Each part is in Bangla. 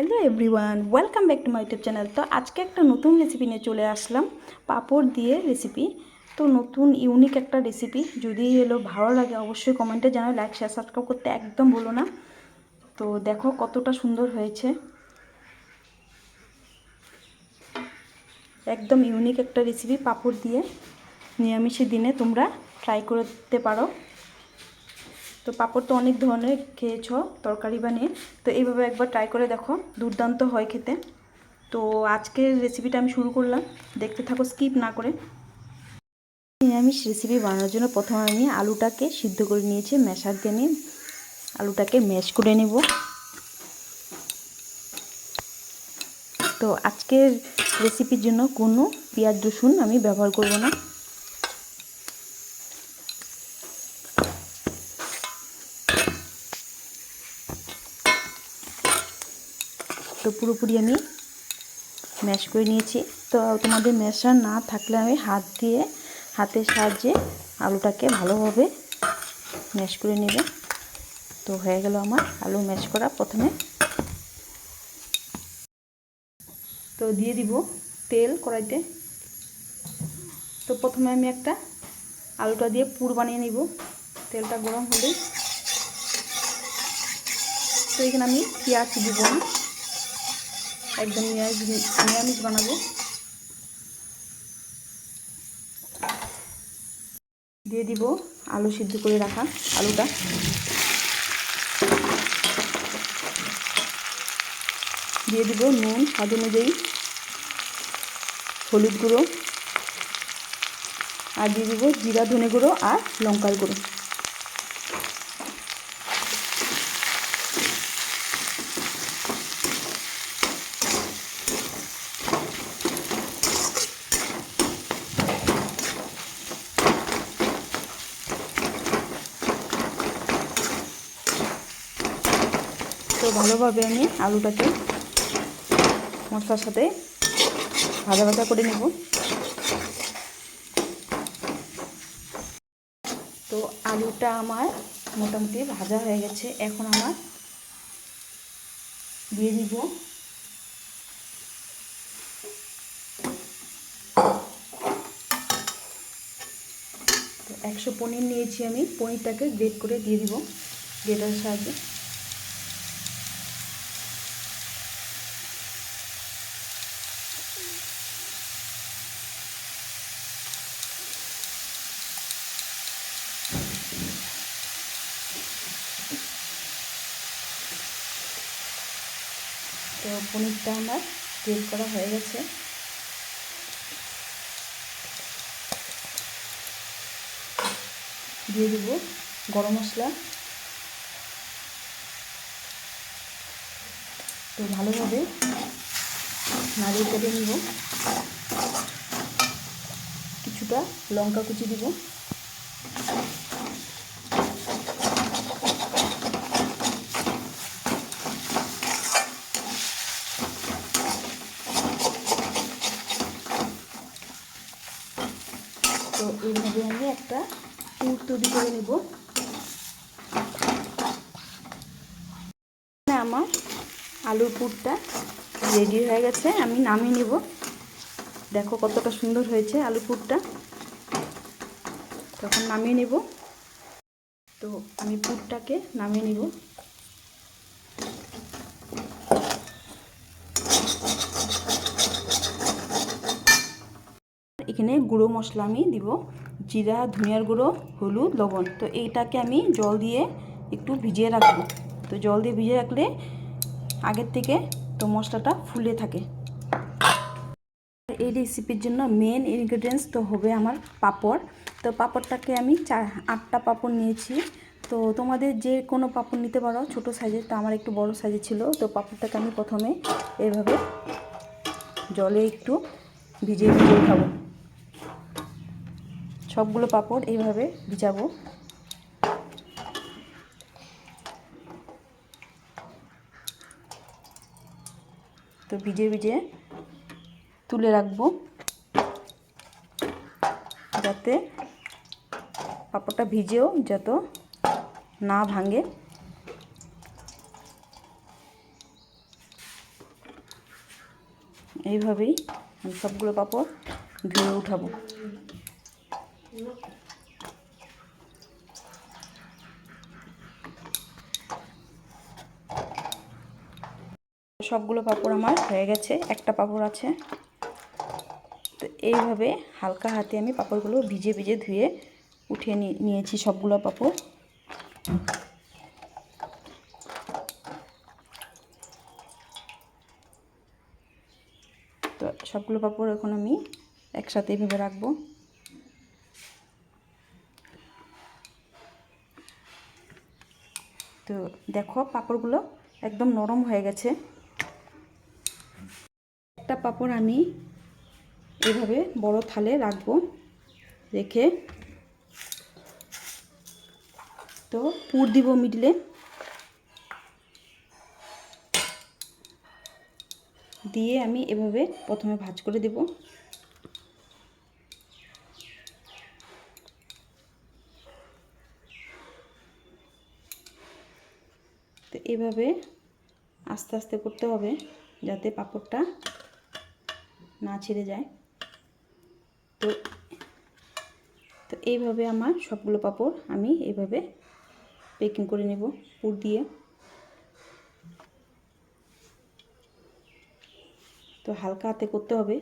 Hello everyone welcome back to my YouTube channel তো আজকে একটা নতুন রেসিপি নিয়ে চলে আসলাম, পাঁপড় দিয়ে রেসিপি তো নতুন ইউনিক একটা রেসিপি যদি এলো ভালো লাগে অবশ্যই কমেন্টে জানাও লাইক শেয়ার সাবস্ক্রাইব করতে একদম বলো না। তো দেখো কতটা সুন্দর হয়েছে। একদম ইউনিক একটা রেসিপি পাঁপড় দিয়ে। নিরামিষের দিনে তোমরা ট্রাই করতে পারো। তো পাঁপড় তো অনেক ধরনের খেয়েছ, তরকারি বানিয়ে। তো এইভাবে একবার ট্রাই করে দেখো, দুর্দান্ত হয় খেতে। তো আজকের রেসিপিটা আমি শুরু করলাম। দেখতে থাকো স্কিপ না করে। নিরামিষ রেসিপি বানানোর জন্য প্রথমে আমি আলুটাকে সিদ্ধ করে নিয়েছি ম্যাশার দিয়ে নিয়ে আলুটাকে ম্যাশ করে নেব। তো আজকের রেসিপির জন্য কোনো পেঁয়াজ রসুন আমি ব্যবহার করব না। পুরোপুরি আমি ম্যাশ করে নিয়েছি। তো তোমাদের ম্যাশার না থাকলে আমি হাত দিয়ে, হাতের সাহায্যে আলুটাকে ভালোভাবে ম্যাশ করে নেবে। তো হয়ে গেল আমার আলু ম্যাশ করা প্রথমে। তো দিয়ে দিব তেল কড়াইতে। তো প্রথমে আমি একটা আলুটা দিয়ে পুর বানিয়ে নিব। তেলটা গরম হলে। তো এখানে আমি পেঁয়াজ দিব। না একদম নিরামিষ নিরামিষ বানাবো। দিয়ে দিব আলু সিদ্ধ করে রাখা আলুটা। দিয়ে দিব নুন, স্বাদ অনুযায়ী। হলুদ গুঁড়ো। আর দিয়ে দিব জিরা, ধনে গুঁড়ো আর লঙ্কার গুঁড়ো। তো ভালোভাবে আমি আলুটাকে মশলার সাথে ভাজা ভাজা করে নেব। তো আলুটা আমার মোটামুটি ভাজা হয়ে গেছে। এখন আমার দিয়ে দিব একশো পনির নিয়েছি আমি। পনিরটাকে গ্রেট করে দিয়ে দিব। গ্রেটার সাহায্যে। তো পনিরটা আমার গ্রেট করা হয়ে গেছে। দিয়ে দেবো গরম মশলা। তো ভালোভাবে নাড়িয়ে করে নিব। কিছুটা লঙ্কা কুচি দিব তো এইভাবে আমি একটা পুর তৈরি করে নেব আমার আলুর পুরটা রেডি হয়ে গেছে, আমি নামিয়ে নেব। দেখো কতটা সুন্দর হয়েছে আলু পুরটা। তখন নামিয়ে নেব। তো আমি পুরটাকে নামিয়ে নেব। এখানে গুঁড়ো মশলা আমি দিব, জিরা, ধনিয়ার গুঁড়ো, হলুদ, লবণ। তো এইটাকে আমি জল দিয়ে একটু ভিজিয়ে রাখব। তো জল দিয়ে ভিজিয়ে রাখলে আগের থেকে তো মশলাটা ফুলে থাকে। এই রেসিপির জন্য মেন ইনগ্রেডিয়েন্টস তো হবে আমার পাপড়। তো পাঁপড়টাকে আমি চার, আটটা পাঁপড় নিয়েছি। তো তোমাদের যে কোনো পাপড় নিতে পারো ছোটো সাইজের তো আমার একটু বড় সাইজের ছিল। তো পাঁপড়টাকে আমি প্রথমে এভাবে জলে একটু ভিজিয়ে ভিজিয়ে খাব। সবগুলো পাপড় এইভাবে ভিজাবো। তো ভিজে ভিজে তুলে রাখব। যাতে পাপড়টা ভিজেও যত না ভাঙে। এইভাবেই সবগুলো পাপড় ধুয়ে উঠাবো। সবগুলো পাপড় আমার হয়ে গেছে, একটা পাপড় আছে। তো এইভাবে হালকা হাতে আমি পাপড়গুলো ভিজে ভিজে ধুয়ে উঠিয়ে নিয়েছি সবগুলো পাপড়। তো সবগুলো পাপড় এখন আমি একসাথে এইভাবে রাখব। তো দেখো পাপড়গুলো একদম নরম হয়ে গেছে। পাপড় আমি এভাবে বড় থালে রাখব, রেখে তো পুর দিব মিডলে। দিয়ে আমি এভাবে প্রথমে ভাজ করে দেব। তো এভাবে আস্তে আস্তে করতে হবে যাতে পাঁপড়টা না ছিঁড়ে যায়। তো তো এইভাবে আমার সবগুলো পাঁপড় আমি এইভাবে পেকিং করে নেব পুর দিয়ে। তো হালকা হাতে করতে হবে।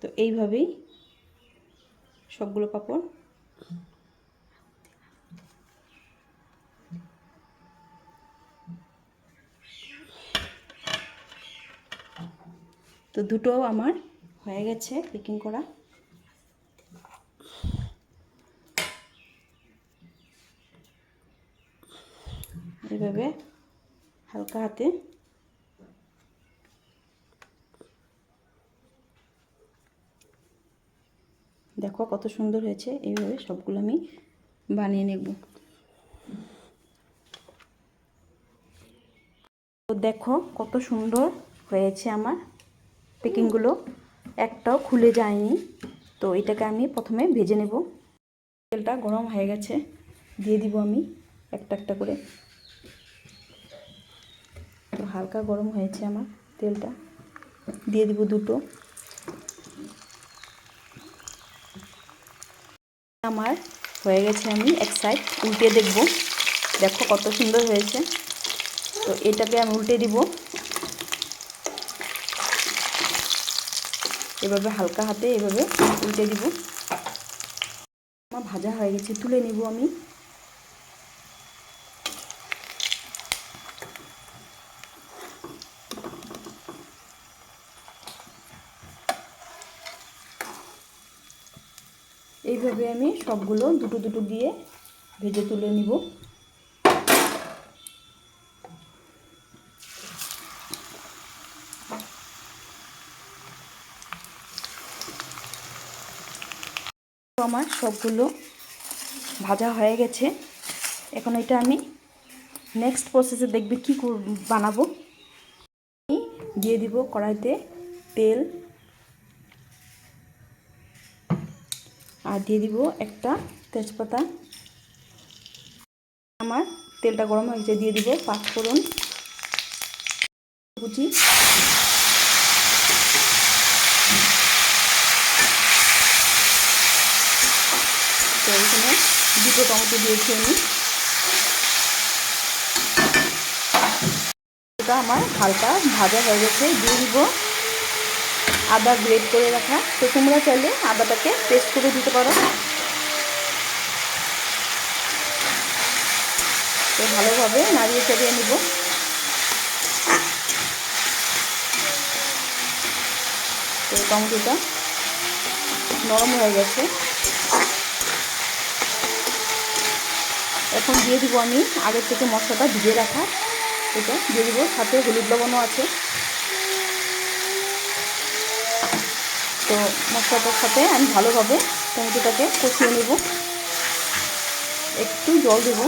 তো এইভাবেই সবগুলো পাপড় তো দুটো আমার হয়ে গেছে পেকিং করা। এইভাবে হালকা হাতে দেখো কত সুন্দর হয়েছে। এইভাবে সবগুলো আমি বানিয়ে নেব। তো দেখো কত সুন্দর হয়েছে আমার পেকিংগুলো। একটাও খুলে যায়নি। তো এটাকে আমি প্রথমে ভেজে নেব। তেলটা গরম হয়ে গেছে, দিয়ে দিব আমি একটা একটা করে। তো হালকা গরম হয়েছে আমার তেলটা। দিয়ে দিব দুটো। আমার হয়ে গেছে আমি এক সাইড উল্টে দেখব। দেখো কত সুন্দর হয়েছে। তো এটাকে আমি উল্টে দিব। এভাবে হালকা হাতে এভাবে উল্টে দিব। আমার ভাজা হয়ে গেছে, তুলে নিব আমি। এইভাবে আমি সবগুলো দুটো দুটো দিয়ে ভেজে তুলে নিব। আমার সবগুলো ভাজা হয়ে গেছে। এখন এটা আমি নেক্সট প্রসেসে দেখবে কী বানাবো। আমি দিয়ে দিব কড়াইতে তেল। আর দিয়ে দিব একটা তেজপাতা। আমার তেলটা গরম হয়ে গেছে দিয়ে দিব পাঁচফোড়ন কুচি। তো এখানে দুটো টমেটো দিয়েছি আমি। এটা আমার হালকা ভাজা হয়ে গেছে, দিয়ে দিব আদা গ্রেট করে রাখা। তো তোমরা চাইলে আদাটাকে পেস্ট করে দিতে পারো। তো ভালোভাবে নাড়িয়ে চাড়িয়ে নিব। তো টমেটোটা নরম হয়ে গেছে। এখন দিয়ে দিব আমি আগের থেকে মশলাটা ভিজিয়ে রাখা। এটা দিয়ে দিব, সাথে হলুদ লবণও আছে। তো মশলাটার সাথে আমি ভালোভাবে টমেটোটাকে কষিয়ে নেব। একটু জল দেব।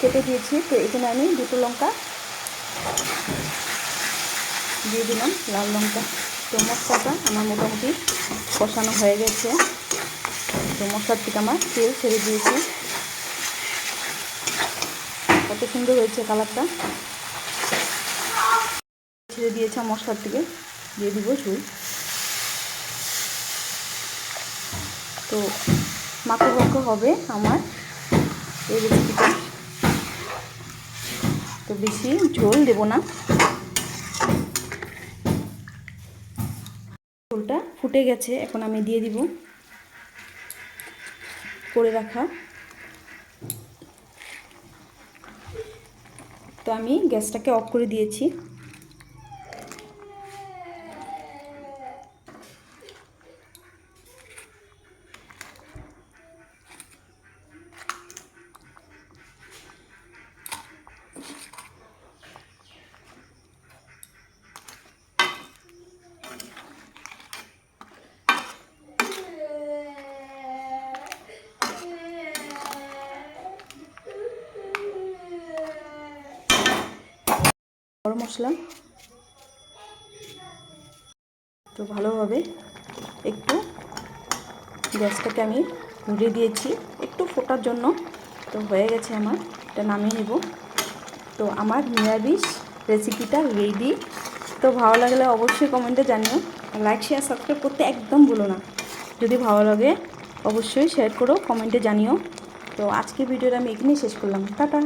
কেটে দিয়েছি, তো এখানে আমি দুটো লঙ্কা দিয়ে দিলাম, লাল লঙ্কা। তো মশলাটা আমার মোটামুটি কষানো হয়ে গেছে। তো মশলার থেকে আমার তেল ছেড়ে দিয়েছে। কত সুন্দর হয়েছে কালারটা। ছেড়ে দিয়েছে মশলার থেকে, দিয়ে দিব ঝুল। তো মাখো হবে আমার এই রেসিপিটা তো বেশি ঝোল দেব না। ঝোলটা ফুটে গেছে, এখন আমি দিয়ে দিব। করে রাখা। তো আমি গ্যাসটাকে অফ করে দিয়েছি। মশলা তো ভালোভাবে একটু গ্যাসটাকে আমি ঘুরে দিয়েছি। একটু ফোটার জন্য তো হয়ে গেছে আমার, এটা নামিয়ে নেব। তো আমার নিরামিষ রেসিপিটা রেডি তো ভালো লাগলে অবশ্যই কমেন্টে জানিও। লাইক শেয়ার সাবস্ক্রাইব করতে একদম ভুলো না। যদি ভালো লাগে, অবশ্যই শেয়ার করো কমেন্টে জানিও। তো আজকে ভিডিওটা আমি এখানেই শেষ করলাম। টাটা।